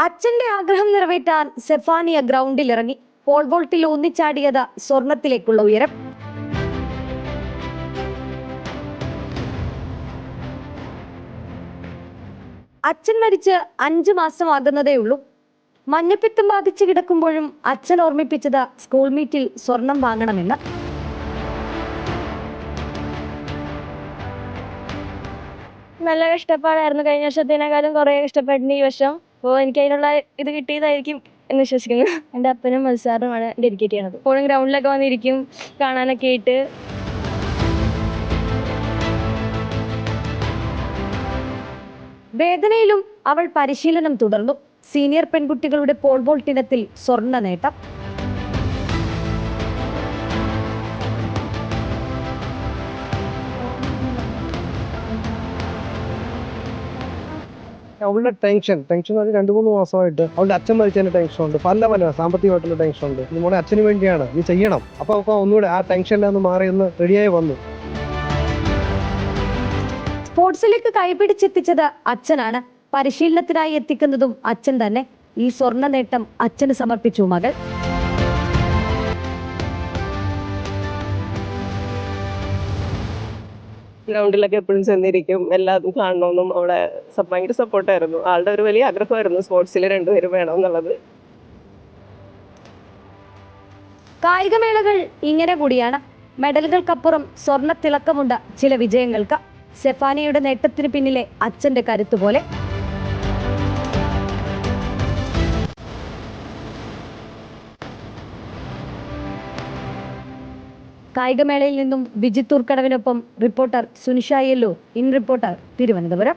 അച്ഛന്റെ ആഗ്രഹം നിറവേറ്റാൻ സെഫാനിയ ഗ്രൗണ്ടിൽ ഇറങ്ങി. പോൾ വോൾട്ടിൽ ഒന്നിച്ചാടിയത് സ്വർണത്തിലേക്കുള്ള ഉയരം. അച്ഛൻ മരിച്ച് അഞ്ചു മാസമാകുന്നതേ ഉള്ളൂ. മഞ്ഞപ്പിത്തം ബാധിച്ച് കിടക്കുമ്പോഴും അച്ഛൻ ഓർമ്മിപ്പിച്ചത് സ്കൂൾ മീറ്റിൽ സ്വർണം വാങ്ങണമെന്ന്. നല്ല കഷ്ടപ്പാടായിരുന്നു. കഴിഞ്ഞ വർഷത്തിനേക്കാളും കുറേ കഷ്ടപ്പെട്ടിന് ഈ വർഷം. അപ്പോൾ എനിക്ക് അതിനുള്ള ഇത് കിട്ടിയതായിരിക്കും എന്ന് വിശ്വസിക്കുന്നു. എന്റെ അപ്പനും മത്സാറുമാണ് ഡെഡിക്കേറ്റ് ചെയ്യണത്. എപ്പോഴും ഗ്രൗണ്ടിലൊക്കെ വന്നിരിക്കും കാണാനൊക്കെ ആയിട്ട്. വേദനയിലും അവൾ പരിശീലനം തുടർന്നു. സീനിയർ പെൺകുട്ടികളുടെ പോൾ വോൾട്ട് ഇനത്തിൽ സ്വർണ നേട്ടം. അവളുടെ ടെൻഷൻ ടെൻഷൻ എന്ന് പറഞ്ഞാൽ രണ്ട് മൂന്ന് മാസമായിട്ട് അവളുടെ അച്ഛൻ മരിച്ചതിന്റെ ടെൻഷൻ ഉണ്ട്. പല പല സാമ്പത്തികമായിട്ടുള്ള ടെൻഷൻ ഉണ്ട്. നമ്മുടെ അച്ഛന് വേണ്ടിയാണ്. നീ ചെയ്യണം. അപ്പൊ അപ്പൊ ഒന്നുകൂടെ ആ എല്ലാം മാറി ഒന്ന് റെഡിയായി വന്നു. സ്പോർട്സിലേക്ക് കൈപിടിച്ചെത്തിച്ചത് അച്ഛനാണ്. പരിശീലനത്തിനായി എത്തിക്കുന്നതും അച്ഛൻ തന്നെ. ഈ സ്വർണ നേട്ടം അച്ഛന് സമർപ്പിച്ചു മകൾ. ഗ്രൗണ്ടിലൊക്കെ എപ്പോഴും ചെന്നിരിക്കും എല്ലാതും കാണണമെന്നും അവിടെ ഭയങ്കര സപ്പോർട്ടായിരുന്നു. ആളുടെ ഒരു വലിയ ആഗ്രഹമായിരുന്നു സ്പോർട്സിൽ രണ്ടുപേരും വേണം എന്നുള്ളത് കായികമേളകൾ ഇങ്ങനെ കൂടിയാണ്. മെഡലുകൾക്കപ്പുറം സ്വർണ തിളക്കമുണ്ട് ചില വിജയങ്ങൾക്ക്. സെഫാനിയയുടെ നേട്ടത്തിന് പിന്നിലെ അച്ഛന്റെ കരുത്തുപോലെ. പോലെ കായികമേളയിൽ നിന്നും വിജിത്തൂർക്കടവിനൊപ്പം റിപ്പോർട്ടർ സുനിഷ യെല്ലോ ഇൻ റിപ്പോർട്ടർ തിരുവനന്തപുരം.